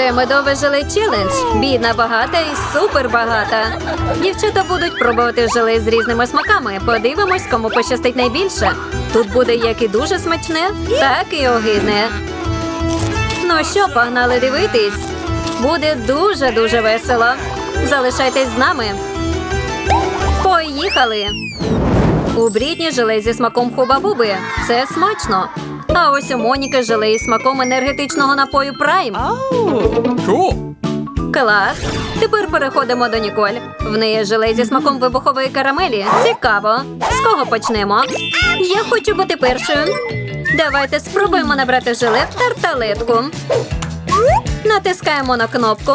Це медове желе челендж. Бідна багата і супер багата. Дівчата будуть пробувати желе з різними смаками. Подивимось, кому пощастить найбільше. Тут буде як і дуже смачне, так і огидне. Ну що, погнали дивитись? Буде дуже дуже весело. Залишайтесь з нами. Поїхали! У Брітні желе зі смаком хуба-буби. Це смачно. А ось у Моніки желе із смаком енергетичного напою Прайм. Cool. Клас. Тепер переходимо до Ніколь. В неї желе зі смаком вибухової карамелі. Цікаво. З кого почнемо? Я хочу бути першою. Давайте спробуємо набрати желе в тарталетку. Натискаємо на кнопку.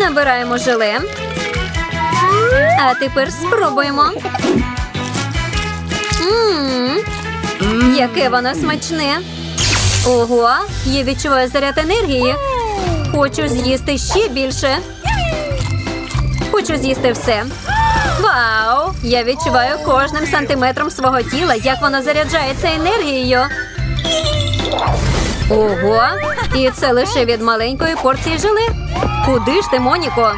Набираємо желе. А тепер спробуємо. Мм, яке воно смачне. Ого, я відчуваю заряд енергії. Хочу з'їсти ще більше. Хочу з'їсти все. Вау! Я відчуваю кожним сантиметром свого тіла, як воно заряджається енергією. Ого! І це лише від маленької порції желе. Куди ж ти, Моніко?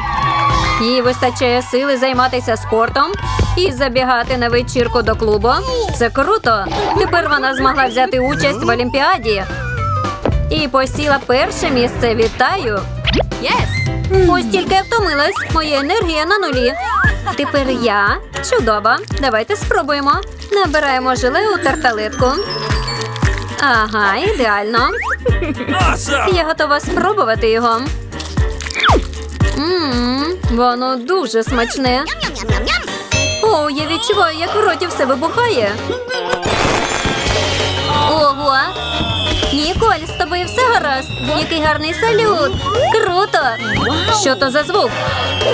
Їй вистачає сили займатися спортом і забігати на вечірку до клубу. Це круто. Тепер вона змогла взяти участь в Олімпіаді. І посіла перше місце. Вітаю! Єс! Ось тільки я втомилась. Моя енергія на нулі. Тепер я. Чудово. Давайте спробуємо. Набираємо желе у тарталетку. Ага, ідеально. Я готова спробувати його. Мм, воно дуже смачне. О, я відчуваю, як в роті все вибухає. Ого! Ніколь, з тобою все гаразд. Який гарний салют. Круто! Що то за звук?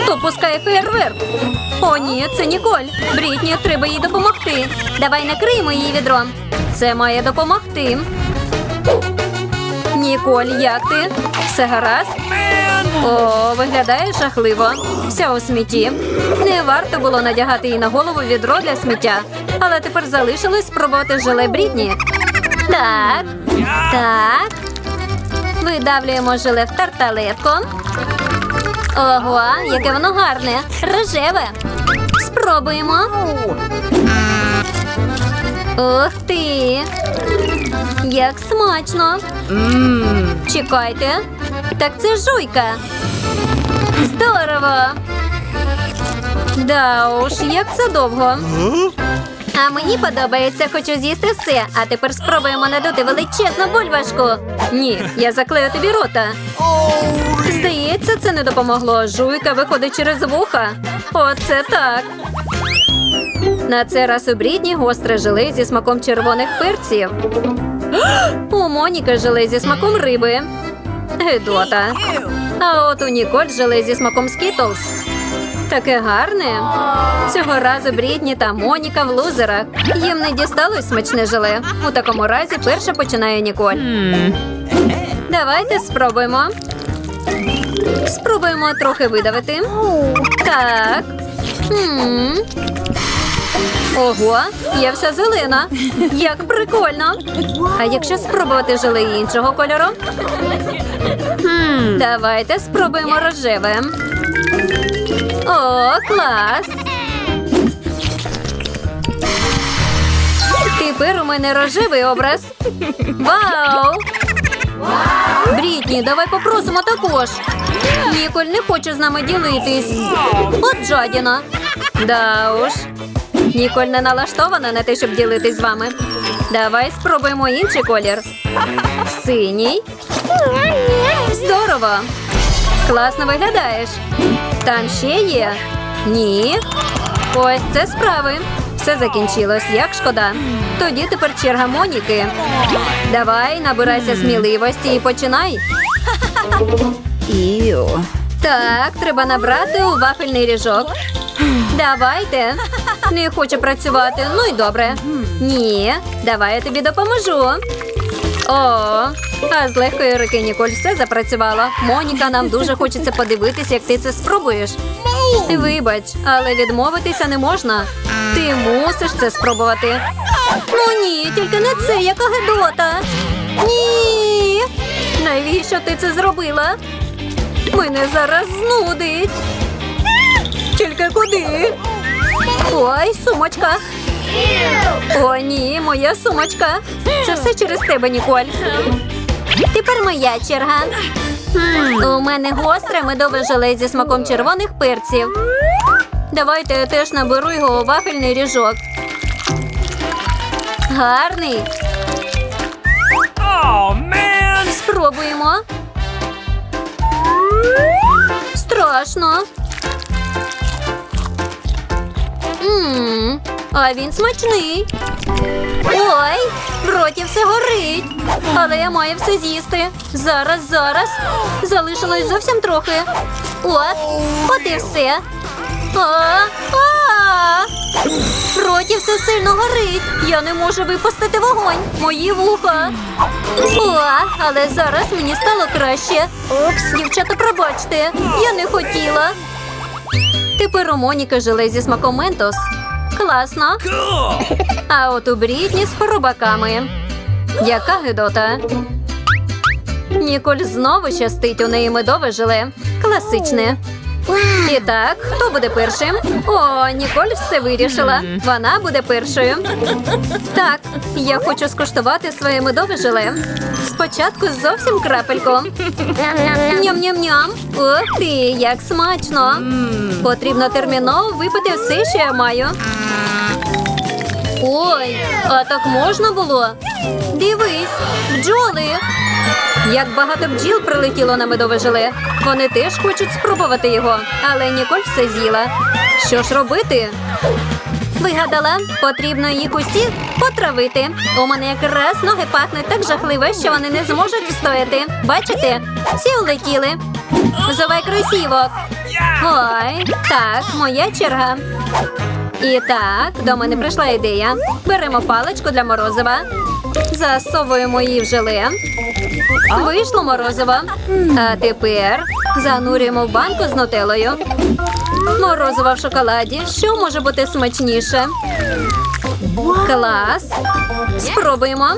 Хто пускає фейерверк? О, ні, це Ніколь. Брітні, треба їй допомогти. Давай накриємо її відром. Це має допомогти. Ніколь, як ти? Все гаразд? О, виглядає жахливо. Вся у смітті. Не варто було надягати їй на голову відро для сміття. Але тепер залишилось спробувати желе Брітні. Так. Так. Видавлюємо желе в тарталетку. Ого, яке воно гарне. Рожеве. Спробуємо. Ух ти! Як смачно! Чекайте. Так це жуйка. Здорово! Да уж, як це довго. А мені подобається, хочу з'їсти все. А тепер спробуємо надути величезну бульбашку. Ні, я заклею тобі рота. Здається, це не допомогло. Жуйка виходить через вуха. Оце так. На цей раз у Брітні гостре желе зі смаком червоних перців. У Моніки желе зі смаком риби. Гедота. А от у Ніколь желе зі смаком скітлз. Таке гарне. Цього разу Брітні та Моніка в лузерах. Їм не дісталось смачне желе. У такому разі перша починає Ніколь. Давайте спробуємо. Спробуємо трохи видавити. Так. М. Ого, я вся зелена. Як прикольно. А якщо спробувати желе іншого кольору? Давайте спробуємо рожеве. О, клас! Тепер у мене рожевий образ. Вау! Брітні, давай попросимо також. Ніколь не хоче з нами ділитись. От жадіна. Да уж. Ніколь не налаштована на те, щоб ділитись з вами. Давай спробуємо інший колір. Синій. Здорово. Класно виглядаєш. Там ще є? Ні. Ось це справи. Все закінчилось, як шкода. Тоді тепер черга Моніки. Давай, набирайся сміливості і починай. Ew. Так, треба набрати у вафельний ріжок. Давайте. Не хоче працювати. Ну й добре. Ні, давай я тобі допоможу. О, а з легкої руки Ніколь все запрацювало. Моніка, нам дуже хочеться подивитися, як ти це спробуєш. Вибач, але відмовитися не можна. Ти мусиш це спробувати. Ну ні, тільки не це, яка гедота. Ні. Навіщо ти це зробила? Мене зараз знудить. Тільки куди? Ой, сумочка. О, ні, моя сумочка. Це все через тебе, Ніколь. Тепер моя черга. У мене гостре медове желе зі смаком червоних перців. Давайте я теж наберу його у вафельний ріжок. Гарний. Oh! Спробуємо. Страшно. А він смачний. Ой, в роті все горить. Але я маю все з'їсти. Зараз, зараз. Залишилось зовсім трохи. О, от і все. А, а. В роті все сильно горить. Я не можу випустити вогонь. Мої вуха. О, але зараз мені стало краще. Упс, дівчата, пробачте. Я не хотіла. Тепер у Моніки желе зі смаком ментос. Класно. А от у Брітні з хоробаками. Яка гидота. Ніколь знову щастить у неї медове желе. Класичне. І так, хто буде першим? О, Ніколь все вирішила. Вона буде першою. Так, я хочу скуштувати своє медове желе. Спочатку зовсім крапельку. Ням-ням-ням. Ух ти, як смачно. Потрібно терміново випити все, що я маю. Ой, а так можна було? Дивись, бджоли. Як багато бджіл прилетіло на медове желе. Вони теж хочуть спробувати його, але Ніколь все з'їла. Що ж робити? Вигадала, потрібно їх усіх потравити. У мене якраз ноги пахнуть так жахливо, що вони не зможуть встояти. Бачите? Всі улетіли. Взувай кросівок. Ой, так, моя черга. І так, до мене прийшла ідея. Беремо паличку для морозива, засовуємо її в желе. Вийшло морозиво. А тепер занурюємо в банку з нутелою. Морозиво в шоколаді. Що може бути смачніше? Клас. Спробуємо.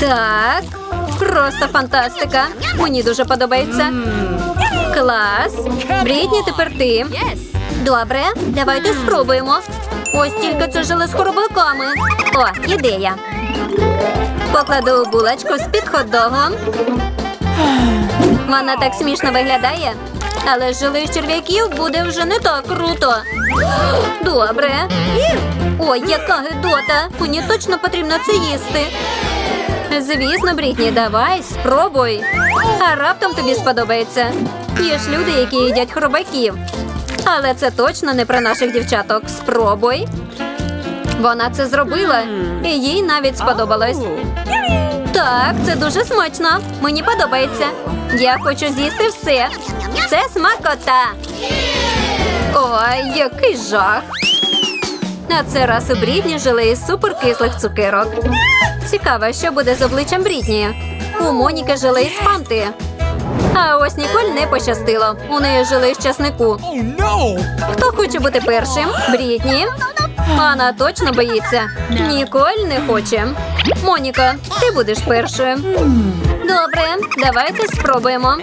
Так. Просто фантастика. Мені дуже подобається. Клас. Брітні, тепер ти. Добре, давайте спробуємо. Ось тільки це желе з хробаками. О, ідея. Покладу булочку з-під хот-догом. Вона так смішно виглядає, але желе з черв'яків буде вже не так круто. Добре. Ой, яка гидота! Мені точно потрібно це їсти. Звісно, Брітні, давай, спробуй. А раптом тобі сподобається. Є ж люди, які їдять хробаків. Але це точно не про наших дівчаток. Спробуй. Вона це зробила, і їй навіть сподобалось. Так, це дуже смачно. Мені подобається. Я хочу з'їсти все. Це смакота. Ой, який жах. На це раз у Брітні жили із суперкислих цукерок. Цікаво, що буде з обличчям Брітні. У Моніки жили із фанти. А ось Ніколь не пощастило. У неї жили з часнику. Oh! Хто хоче бути першим? Брітні. Вона точно боїться. Ніколь не хоче. Моніка, ти будеш першою. Добре, давайте спробуємо.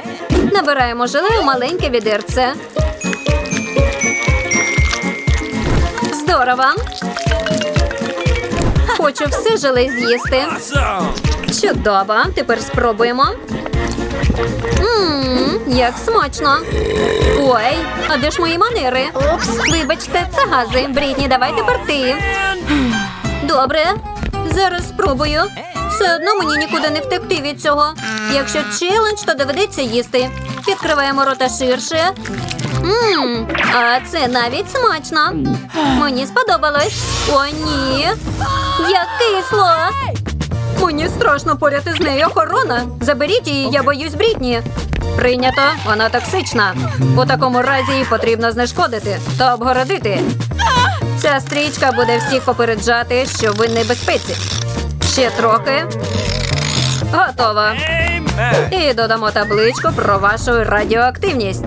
Набираємо желе у маленьке відерце. Здорово. Хочу все желе з'їсти. Чудово. Тепер спробуємо. Ммм, як смачно. Ой, а де ж мої манери? Вибачте, це гази. Брітні, давай тепер ти. Добре, зараз спробую. Все одно мені нікуди не втекти від цього. Якщо челендж, то доведеться їсти. Відкриваємо рота ширше. Ммм, а це навіть смачно. Мені сподобалось. О, ні. Як кисло. Мені страшно поряд із нею охорона. Заберіть її, я боюсь Брітні. Прийнято, вона токсична. У такому разі її потрібно знешкодити та обгородити. Ця стрічка буде всіх попереджати, що ви небезпеці. Ще трохи. Готово. І додамо табличку про вашу радіоактивність.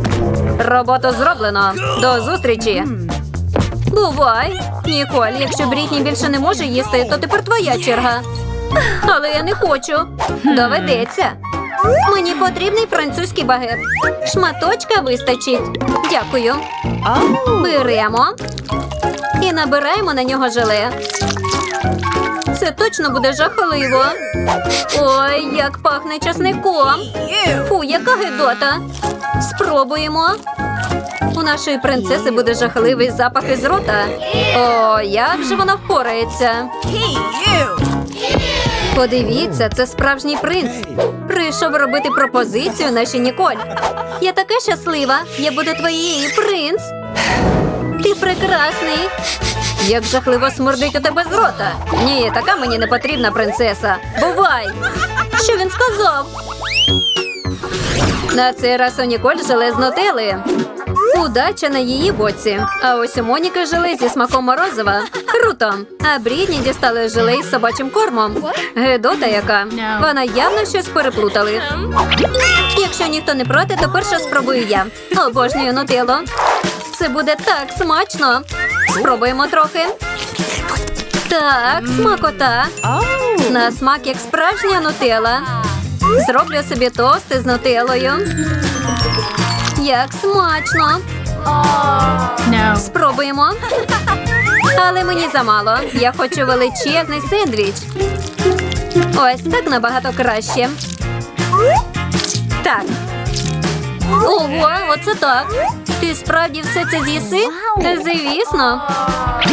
Роботу зроблено. До зустрічі. Бувай. Ніколь, якщо Брітні більше не може їсти, то тепер твоя черга. Але я не хочу. Доведеться. Мені потрібний французький багет. Шматочка вистачить. Дякую. Беремо і набираємо на нього желе. Це точно буде жахливо. Ой, як пахне часником. Фу, яка гидота. Спробуємо. У нашої принцеси буде жахливий запах із рота. О, як же вона впорається. Подивіться, це справжній принц. Прийшов робити пропозицію нашій Ніколь. Я така щаслива. Я буду твоєю принц. Ти прекрасний. Як жахливо смердить у тебе з рота. Ні, така мені не потрібна принцеса. Бувай! Що він сказав? На цей раз у Ніколь желе з нутели. Удача на її боці. А ось у Моніки желе зі смаком морозива. Круто. А Брідні дістали желе із собачим кормом. Гедота яка. Вона явно щось переплутали. Якщо ніхто не проти, то перше спробую я. Обожнюю нутеллу. Це буде так смачно. Спробуємо трохи. Так, смакота. На смак як справжня нутелла. Зроблю собі тости з нутеллою. Як смачно. Спробуємо. Але мені замало. Я хочу величезний сендвіч. Ось так набагато краще. Так. Ого, оце так. Ти справді все це з'їси? Звісно.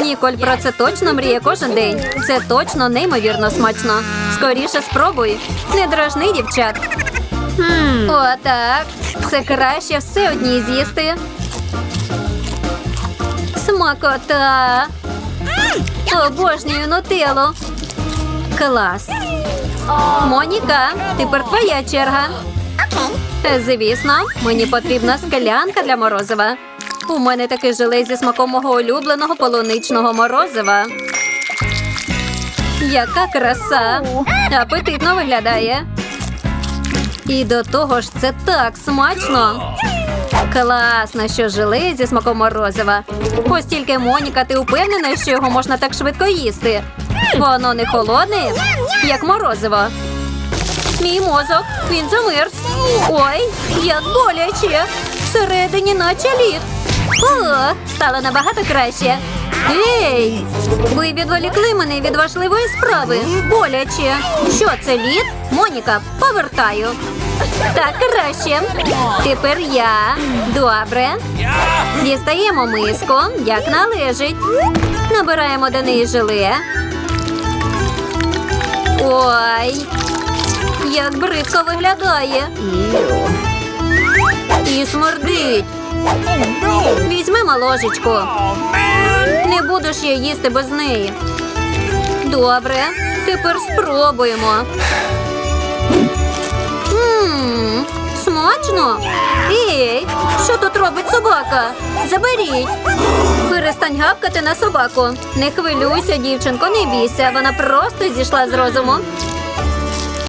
Ніколь про це точно мріє кожен день. Це точно неймовірно смачно. Скоріше спробуй. Не дражни, дівчат. Отак. Це краще все одній з'їсти. Смакота. Обожнюю нутеллу. Клас. Моніка, тепер твоя черга. Звісно, мені потрібна склянка для морозива. У мене таке желе зі смаком мого улюбленого полуничного морозива. Яка краса! Апетитно виглядає. І до того ж це так смачно. Класно, що желе зі смаком морозива. Ось тільки Моніка, ти впевнена, що його можна так швидко їсти. Воно не холодне, як морозиво. Мій мозок, він замерз. Ой, як боляче. Всередині наче лід. О, стало набагато краще. Ей! Ви відволікли мене від важливої справи. Боляче. Що це лід? Моніка, повертаю. Так краще. Тепер я. Добре. Дістаємо миску, як належить. Набираємо до неї желе. Ой, як бридко виглядає. І смердить. Візьмемо ложечку. Не ж я їсти без неї. Добре, тепер спробуємо. Смачно. Ей, що тут робить собака? Заберіть. Перестань гавкати на собаку. Не хвилюйся, дівчинко, не бійся. Вона просто зійшла з розуму.